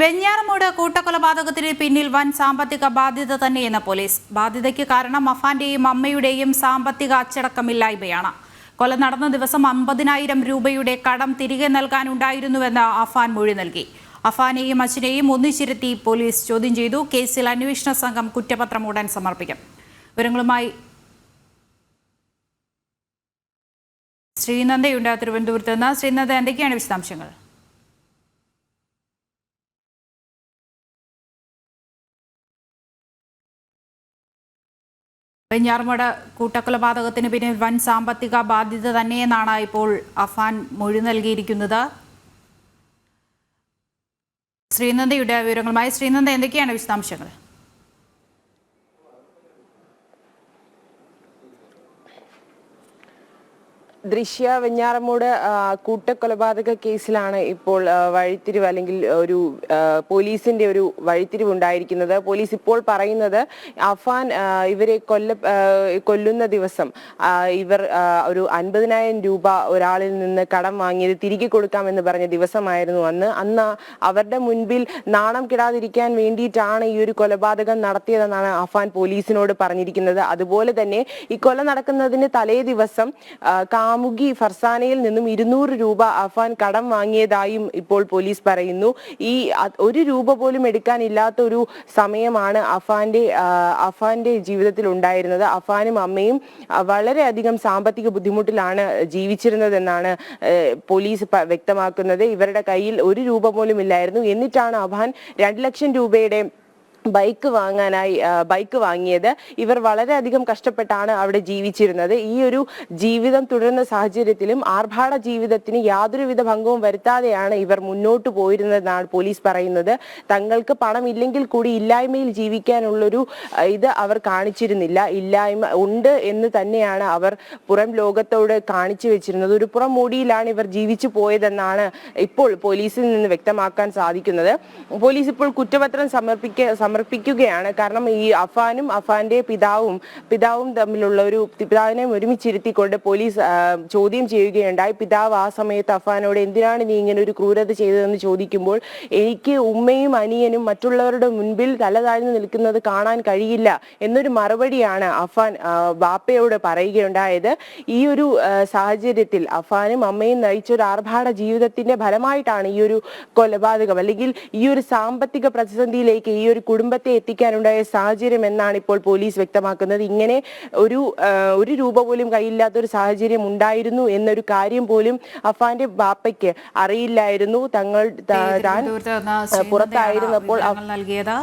വെഞ്ഞാറമൂട് കൂട്ടക്കൊലപാതകത്തിന് പിന്നിൽ വൻ സാമ്പത്തിക ബാധ്യത തന്നെയെന്ന് പോലീസ്. ബാധ്യതയ്ക്ക് കാരണം അഫാന്റെയും അമ്മയുടെയും സാമ്പത്തിക അച്ചടക്കമില്ലായ്മയാണ്. കൊല നടന്ന ദിവസം അമ്പതിനായിരം രൂപയുടെ കടം തിരികെ നൽകാനുണ്ടായിരുന്നുവെന്ന് അഫാൻ മൊഴി നൽകി. അഫാനെയും അച്ഛനെയും ഒന്നിച്ചിരുത്തി പോലീസ് ചോദ്യം ചെയ്തു. കേസിൽ അന്വേഷണ സംഘം കുറ്റപത്രം ഉടൻ സമർപ്പിക്കും. വിവരങ്ങളുമായി ശ്രീനന്ദയുണ്ട്. തിരുവനന്തപുരത്ത് നിന്ന് ശ്രീനന്ദ എന്തൊക്കെയാണ് വിശദാംശങ്ങൾ? വെഞ്ഞാറമൂട് കൂട്ടക്കൊലപാതകത്തിന് പിന്നിൽ വൻ സാമ്പത്തിക ബാധ്യത തന്നെയെന്നാണ് ഇപ്പോൾ അഫാൻ മൊഴി നൽകിയിരിക്കുന്നത്. ശ്രീനന്ദയുടെ വിവരങ്ങളുമായി ശ്രീനന്ദ എന്തൊക്കെയാണ് വിശദാംശങ്ങൾ? ദൃശ്യ വെഞ്ഞാറമൂട് കൂട്ടക്കൊലപാതക കേസിലാണ് ഇപ്പോൾ വഴിത്തിരിവ് അല്ലെങ്കിൽ ഒരു പോലീസിന്റെ ഒരു വഴിത്തിരിവ് ഉണ്ടായിരിക്കുന്നത് പോലീസ് ഇപ്പോൾ പറയുന്നത് അഫാൻ ഇവരെ കൊല്ല കൊല്ലുന്ന ദിവസം ഇവർ ഒരു അൻപതിനായിരം രൂപ ഒരാളിൽ നിന്ന് കടം വാങ്ങിയത് തിരികെ കൊടുക്കാമെന്ന് പറഞ്ഞ ദിവസമായിരുന്നു അന്ന്. അന്ന് അവരുടെ മുൻപിൽ നാണം കിടാതിരിക്കാൻ വേണ്ടിയിട്ടാണ് ഈ ഒരു കൊലപാതകം നടത്തിയതെന്നാണ് അഫാൻ പോലീസിനോട് പറഞ്ഞിരിക്കുന്നത്. അതുപോലെ തന്നെ ഈ കൊല നടക്കുന്നതിന് തലേ ദിവസം കാമുകി ഫർസാനയിൽ നിന്നും ഇരുന്നൂറ് രൂപ അഫാൻ കടം വാങ്ങിയതായും ഇപ്പോൾ പോലീസ് പറയുന്നു. ഈ ഒരു രൂപ പോലും എടുക്കാനില്ലാത്ത ഒരു സമയമാണ് അഫാന്റെ അഫാന്റെ ജീവിതത്തിൽ ഉണ്ടായിരുന്നത്. അഫാനും അമ്മയും വളരെയധികം സാമ്പത്തിക ബുദ്ധിമുട്ടിലാണ് ജീവിച്ചിരുന്നതെന്നാണ് പോലീസ് വ്യക്തമാക്കുന്നത്. ഇവരുടെ കയ്യിൽ ഒരു രൂപ പോലും ഇല്ലായിരുന്നു. എന്നിട്ടാണ് അഫാൻ രണ്ട് ലക്ഷം രൂപയുടെ ബൈക്ക് വാങ്ങാനായി ബൈക്ക് വാങ്ങിയത്. ഇവർ വളരെയധികം കഷ്ടപ്പെട്ടാണ് അവിടെ ജീവിച്ചിരുന്നത്. ഈ ഒരു ജീവിതം തുടരുന്ന സാഹചര്യത്തിലും ആർഭാട ജീവിതത്തിന് യാതൊരുവിധ ഭംഗവും വരുത്താതെയാണ് ഇവർ മുന്നോട്ട് പോയിരുന്നതെന്നാണ് പോലീസ് പറയുന്നത്. തങ്ങൾക്ക് പണം ഇല്ലെങ്കിൽ കൂടി ഇല്ലായ്മയിൽ ജീവിക്കാനുള്ളൊരു ഇത് അവർ കാണിച്ചിരുന്നില്ല. ഇല്ലായ്മ ഉണ്ട് എന്ന് തന്നെയാണ് അവർ പുറം ലോകത്തോട് കാണിച്ചു വെച്ചിരുന്നത്. ഒരു പുറം മൂടിയിലാണ് ഇവർ ജീവിച്ചു പോയതെന്നാണ് ഇപ്പോൾ പോലീസിൽ നിന്ന് വ്യക്തമാക്കാൻ സാധിക്കുന്നത്. പോലീസ് ഇപ്പോൾ കുറ്റപത്രം സമർപ്പിക്ക സമർപ്പിക്കുകയാണ്. കാരണം ഈ അഫാനും അഫാന്റെ പിതാവും പിതാവും തമ്മിലുള്ള ഒരു പിതാവിനെ ഒരുമിച്ചിരുത്തിക്കൊണ്ട് പോലീസ് ചോദ്യം ചെയ്യുകയുണ്ടായി. പിതാവ് ആ സമയത്ത് അഫാനോട് എന്തിനാണ് നീ ഇങ്ങനെ ഒരു ക്രൂരത ചെയ്തതെന്ന് ചോദിക്കുമ്പോൾ എനിക്ക് ഉമ്മയും അനിയനും മറ്റുള്ളവരുടെ മുൻപിൽ തല താഴ്ന്നു നിൽക്കുന്നത് കാണാൻ കഴിയില്ല എന്നൊരു മറുപടിയാണ് അഫാൻ ബാപ്പയോട് പറയുകയുണ്ടായത്. ഈ ഒരു സാഹചര്യത്തിൽ അഫാനും അമ്മയും നയിച്ച ഒരു ആർഭാട ജീവിതത്തിന്റെ ഫലമായിട്ടാണ് ഈ ഒരു കൊലപാതകം. അല്ലെങ്കിൽ ഈ ഒരു സാമ്പത്തിക പ്രതിസന്ധിയിലേക്ക് ഈ ഒരു കുടുംബത്തെ എത്തിക്കാനുണ്ടായ സാഹചര്യം എന്നാണ് ഇപ്പോൾ പോലീസ് വ്യക്തമാക്കുന്നത്. ഇങ്ങനെ ഒരു ഒരു രൂപ പോലും കയ്യില്ലാത്ത ഒരു സാഹചര്യം ഉണ്ടായിരുന്നു എന്നൊരു കാര്യം പോലും അഫാന്റെ ബാപ്പയ്ക്ക് അറിയില്ലായിരുന്നു. തങ്ങൾ താൻ പുറത്തായിരുന്നപ്പോൾ നൽകിയത്.